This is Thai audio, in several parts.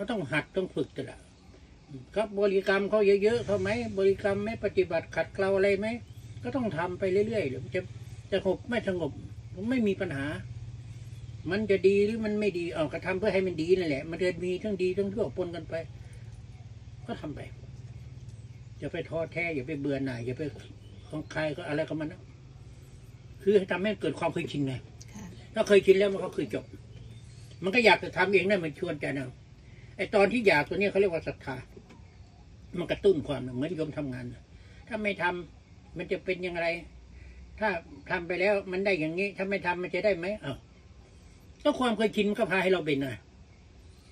ก็ต้องหัดต้องฝึกตลอดครับบริกรรมเขาเยอะๆเขาไหมบริกรรมไหม่ปฏิบัติขัดเกลาอะไรไหมก็ต้องทำไปเรื่อยๆเดี๋ยวมันจะจะสงบไม่สงบไม่มีปัญหา มันจะดีหรือมันไม่ดีเออก็ทำเพื่อให้มันดีนั่นแหละ มันจะมีทั้งดีทั้งชั่วปนกันไป ก็ทำไปอย่าไปท้อแท้อย่าไปเบื่อหน่ายอย่าไปของใครก็อะไรกับมันนะคือให้ทำให้เกิดความเคยชินไงค่ะถ้าเคยชินแล้วมันก็คือจบ มันก็อยากจะทำเองได้มันชวนใจนะ ไอตอนที่อยากตัวนี้เขาเรียกว่าศรัทธา มันกระตุ้นความเหมือนโยมทำงาน ถ้าไม่ทำมันจะเป็นอย่างไร ถ้าทำไปแล้วมันได้อย่างนี้ ถ้าไม่ทำมันจะได้ไหมอ้าวก็ความเคยชินก็พาให้เราเป็นนะ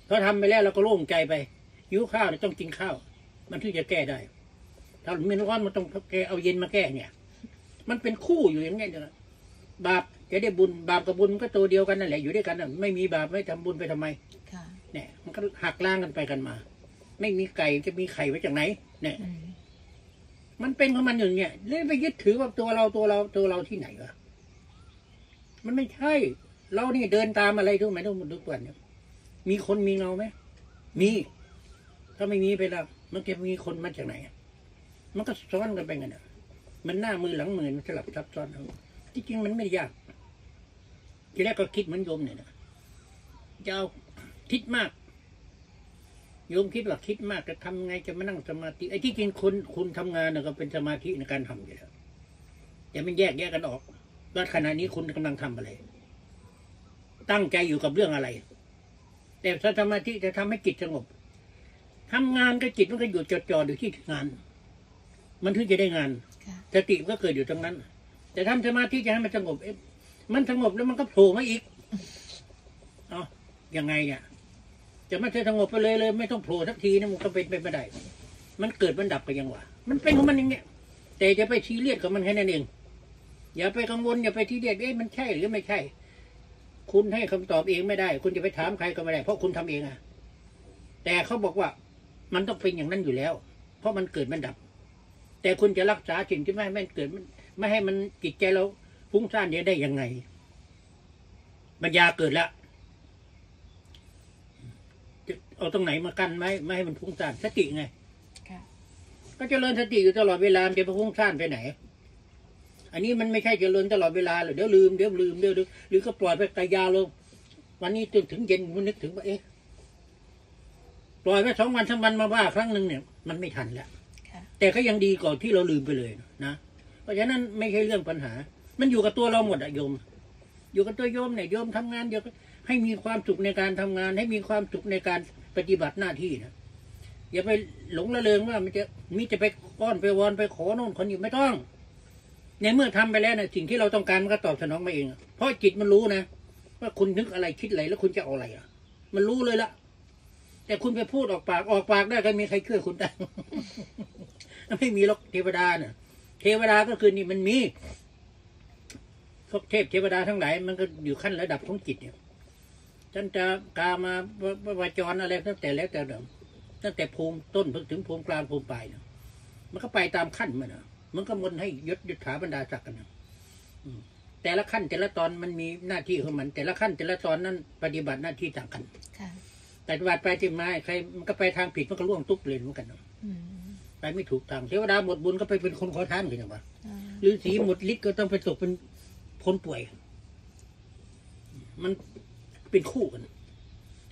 พอทำไปแล้วเราก็โล่งใจไปหิวข้าวต้องกินข้าว มันถึงจะแก้ได้ ถ้ามีร้อนมันต้องแกเอาเย็นมาแก้เนี่ย มันเป็นคู่อยู่อย่างเงี้ยนะบาปจะได้บุญบาปกับบุญมันก็ตัวเดียวกันนั่นแหละอยู่ด้วยกันนะไม่มีบาปไม่ทำบุญไปทำไมค่ะ เนี่ย มันก็หักล้างกันไปกันมา ไม่มีไก่จะมีไข่ไว้จากไหน เนี่ยอืมมันเป็นของมันอย่างเงี้ยเลยไปยึดถือว่าตัวเราตัวเราตัวเราที่ไหนวะมันไม่ใช่ เรานี่เดินตามอะไรทุกไหมทุกทุกวันเนี่ยมีคนมีเงาไหมมี ถ้าไม่มีไปแล้วมันจะมีคนมาจากไหนอะมันก็ซ้อนกันไปกันอะมันหน้ามือหลังมือมันสลับซับซ้อนเอาที่จริงมันไม่ได้ยากทีแรกก็คิดเหมือนโยมเนี่ยนะจะเอา คิดมากโยมคิดว่าคิดมากจะทำไงจะมานั่งสมาธิไอ้ที่จริงคุณคุณทำงานน่ะก็เป็นสมาธิในการทำอยู่แล้วแต่มันแยกแยกกันออกว่าขณะนี้คุณกำลังทำอะไร ตั้งใจอยู่กับเรื่องอะไร แต่ถ้าสมาธิจะทำให้จิตสงบทำงานก็จิตมันก็อยู่จดจ่ออยู่ที่งาน มันถึงจะได้งานค่ะสติมันก็เกิดอยู่ตรงนั้น แต่ทำสมาธิจะให้มันสงบเอ๊ะมันสงบแล้วมันก็โผล่มาอีกเอายังไงเนี่ย จะไม่ใช่สงบไปเลยเลย ไม่ต้องโผล่สักทีนะมันก็เป็นไปไม่ได้ มันเกิดมันดับไปยังวะมันเป็นของมันอย่างเงี้ย แต่จะไปซีเรียสกับมันแค่นั้นเอง อย่าไปกังวลอย่าไปซีเรียสเอ๊ะมันใช่หรือไม่ใช่ คุณให้คำตอบเองไม่ได้ คุณจะไปถามใครก็ไม่ได้ เพราะคุณทำเองอะแต่เขาบอกว่ามันต้องเป็นอย่างนั้นอยู่แล้ว เพราะมันเกิดมันดับ แต่คุณจะรักษาสิ่งที่ไม่ให้มันเกิดไม่ให้มันจิตใจเราฟุ้งซ่านเดี๋ยได้ยังไงปัญญาเกิดแล้วจะ เอาตรงไหนมากั้นไหมไม่ให้มันฟุ้งซ่านสติไงค่ะก็เจริญสติอยู่ตลอดเวลามันจะไปฟุ้งซ่านไปไหน อันนี้มันไม่ใช่เจริญตลอดเวลาหรอกเดี๋ยวลืมเดี๋ยวลืมเดี๋ยวลืมหรือก็ปล่อยไปไกลยาวลงวันนี้จนถึงเย็นมันนึกถึงว่าเอ๊ะปล่อยไปสองวันสามวันมาว่าครั้งหนึ่งเนี่ย มันไม่ทันแล้วค่ะแต่ก็ยังดีกว่าที่เราลืมไปเลยนะเพราะฉะนั้นไม่ใช่เรื่องปัญหา มันอยู่กับตัวเราหมดอะโยม อยู่กับตัวโยมเนี่ยโยมทำงานเดียวก็ให้มีความสุขในการทำงาน ให้มีความสุขในการ ปฏิบัติหน้าที่นะอย่าไปหลงละเลงว่ามันจะมีจะไปก้อนไปวอนไปขอโน่นคนนี้ไม่ต้อง ในเมื่อทำไปแล้วนะสิ่งที่เราต้องการมันก็ตอบสนองมาเอง เพราะจิตมันรู้นะว่าคุณนึกอะไรคิดอะไรแล้วคุณจะเอาอะไรอะ มันรู้เลยละแต่คุณไปพูดออกปากออกปากได้ก็มีใครช่วยคุณได้ไม่มีหรอกเทวดาเนี่ยเทวดาก็คือนี่มันมีพวกเทพเทวดาทั้งหลายมันก็อยู่ขั้นระดับของจิตเนี่ย ฉันจะกามาวาจรอะไรตั้งแต่แล้วแต่เดิมตั้งแต่ภูมิต้นถึงภูมิกลางภูมิปลายเนี่ยมันก็ไปตามขั้นมันนะมันก็มนให้ยศยุทธาบรรดาศักดิ์กันนะอืมแต่ละขั้นแต่ละตอนมันมีหน้าที่ของมัน แต่ละขั้นแต่ละตอนนั้นปฏิบัติหน้าที่ต่างกันค่ะปฏิบัติไปที่มาใครมันก็ไปทางผิดมันก็ล่วงตุ๊บเลยเหมือนกันเนาะอืมไปไม่ถูกทางเทวดาหมดบุญก็ไปเป็นคนขอทานกันอย่างวะอ่าหรือสีหมดฤทธิ์ก็ต้องไปตกเป็นคนป่วย มัน เป็นคู่กัน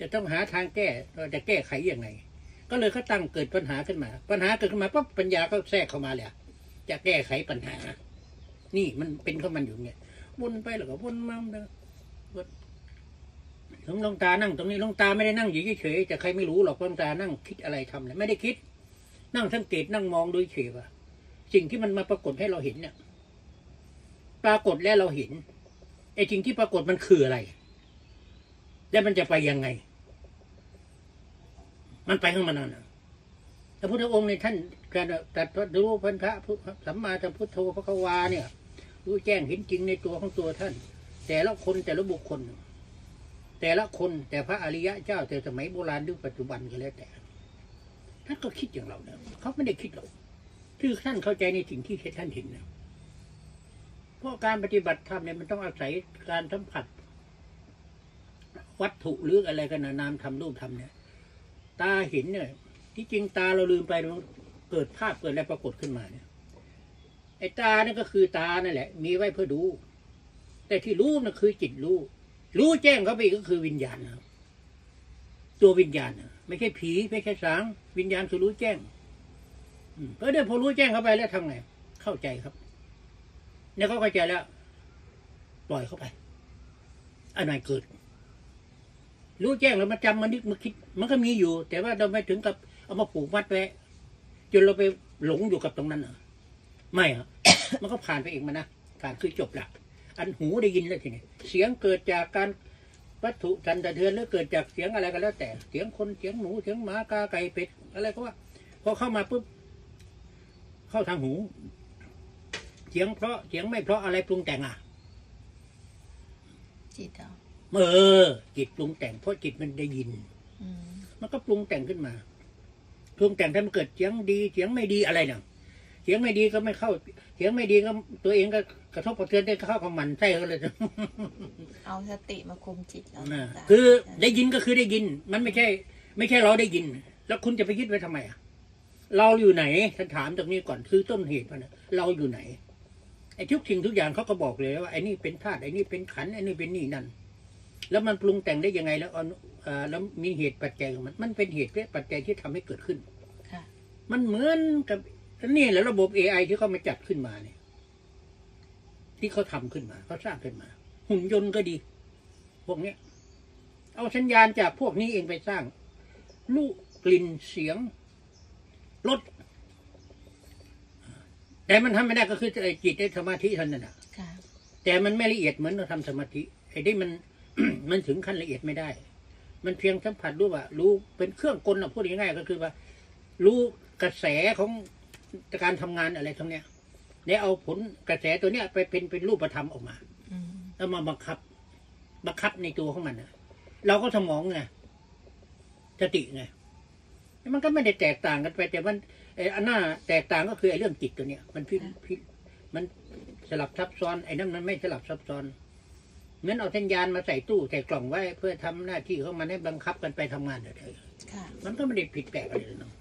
จะต้องหาทางแก้ว่าจะแก้ไขอยังไงก็เลยเขาตั้งเกิดปัญหาขึ้นมา ปัญหาเกิดขึ้นมาปั๊บปัญญาก็แทรกเข้ามาเลยจะแก้ไขปัญหา นี่มันเป็นขอมันอยู่เนี่ยวนไปแล้วก็วนมาวนวนถึงหลวงตานั่ง ตรงนี้หลวงตาไม่ได้นั่งอยู่เฉยๆแต่ใครไม่รู้หรอกหลวงตานั่งคิดอะไรทำเลยไม่ได้คิด นั่งสังเกตนั่งมองดูเฉยว่า สิ่งที่มันมาปรากฏให้เราเห็นเนี่ย ปรากฏแล้วเราเห็นไอ้สิ่งที่ปรากฏมันคืออะไร แล้วมันจะไปยังไง มันไปข้างมันนั่นะพระพุทธองค์ในท่านการตรัสรู้พันธะสัมมาสัมพุทโธพระควาเนี่ย รู้แจ้งเห็นจริงในตัวของตัวท่าน แต่ละคนแต่ละบุคคล แต่ละคนแต่พระอริยะเจ้าแต่สมัยโบราณหรือปัจจุบันก็แล้วแต่ท่านก็คิดอย่างเราเนี่ยเขาไม่ได้คิดหรอกคือท่านเข้าใจในสิ่งที่ท่านเห็นนะเพราะการปฏิบัติธรรมเนี่ยมันต้องอาศัยการสัมผัส วัตถุหรืออะไรกันนะนามธรรมรูปธรรมเนี่ย ตาเห็นเนี่ย ที่จริงตาเราลืมไปมันเกิดภาพเกิดอะไรปรากฏขึ้นมาเนี่ย ไอ้ตาเนี่ยก็คือตานั่นแหละ มีไว้เพื่อดู แต่ที่รู้น่ะคือจิตรู้ รู้แจ้งเข้าไปก็คือวิญญาณครับตัววิญญาณน่ะไม่ใช่ผีไม่ใช่สาง วิญญาณคือรู้แจ้งเพราะเดี๋ยวพอรู้แจ้งเข้าไปแล้วทำไง เข้าใจครับ เนี่ยเขาเข้าใจแล้ว ปล่อยเข้าไปอันไหนเกิด รู้แจ้งแล้วมาจำมานึกมาคิด มันก็มีอยู่ แต่ว่าเราไม่ถึงกับเอามาผูกมัดไว้จนเราไปหลงอยู่กับตรงนั้นเหรอไม่อะมันก็ผ่านไปเองมานะผ่านคือจบละอันหูได้ยินแล้วทีนี้เสียงเกิดจากการวัตถุสันสะเทือนหรือเกิดจากเสียงอะไรก็แล้ว แต่เสียงคนเสียงหมูเสียงหมากาไก่เป็ดอะไรก็ว่าพอเข้ามาปุ๊บเข้าทางหู เสียงเพราะเสียงไม่เพราะอะไรปรุงแต่งอะจิตเหรอ เออ จิตปรุงแต่งเพราะจิตมันได้ยิน อืมมันก็ปรุงแต่งขึ้นมา ปรุงแต่งถ้ามันเกิดเสียงดีเสียงไม่ดีอะไรเนี่ยเสียงไม่ดีก็ไม่เข้า เสียงไม่ดีก็ตัวเองก็กระทบกระเทือนได้เข้ากับมันใช่ก็เลย เอาสติมาคุมจิตเรานะจ้ะคือได้ยินก็คือได้ยิน มันไม่ใช่ ไม่ใช่เราได้ยิน แล้วคุณจะไปยึดไว้ทำไมอะเราอยู่ไหนฉันถามตรงนี้ก่อนคือต้นเหตุมันน่ะเราอยู่ไหนไอ้ทุกสิ่งทุกอย่างเขาก็บอกเลยว่าไอ้นี่เป็นธาตุไอ้นี่เป็นขันธ์ไอ้นี่เป็นนี่นั่น แล้วมันปรุงแต่งได้ยังไงแล้วเอาเอ่อแล้วมีเหตุปัจจัยของมัน มันเป็นเหตุและปัจจัยที่ทำให้เกิดขึ้นค่ะมันเหมือนกับนี่แหละระบบ AI ที่เขามาจัดขึ้นมาเนี่ย ที่เขาทำขึ้นมาเขาสร้างขึ้นมา หุ่นยนต์ก็ดี พวกเนี้ย เอาสัญญาณจากพวกนี้เองไปสร้าง ลูกกลิ่นเสียงรสแต่มันทำไม่ได้ก็คือไอ้จิตได้สมาธิเท่านั้นนะค่ะแต่มันไม่ละเอียดเหมือนเราทำสมาธิไอ้นี่มัน มันถึงขั้นละเอียดไม่ได้ มันเพียงสัมผัสรู้ว่า รู้เป็นเครื่องกลนะพูดง่ายๆก็คือว่า รู้กระแสของการทำงานอะไรทั้งเนี้ยแล้วเอาผลกระแสตัวเนี้ยไปเป็นเป็นรูปธรรมออกมาอแล้วมาบังคับ บังคับในตัวของมันนะเราก็สมองไงสติไงมันก็ไม่ได้แตกต่างกันไป แต่มันไอ้อันหน้าแตกต่างก็คือไอ้เรื่องจิตตัวเนี้ยมันพิมันสลับซับซ้อนไอ้นั่นมันไม่สลับซับซ้อน เหมือนเอาสัญญาณมาใส่ตู้ใส่กล่องไว้ เพื่อทำหน้าที่ของมันให้บังคับกันไปทำงานเฉยค่ะๆมันก็ไม่ได้ผิดแปลกอะไรเลยเนาะ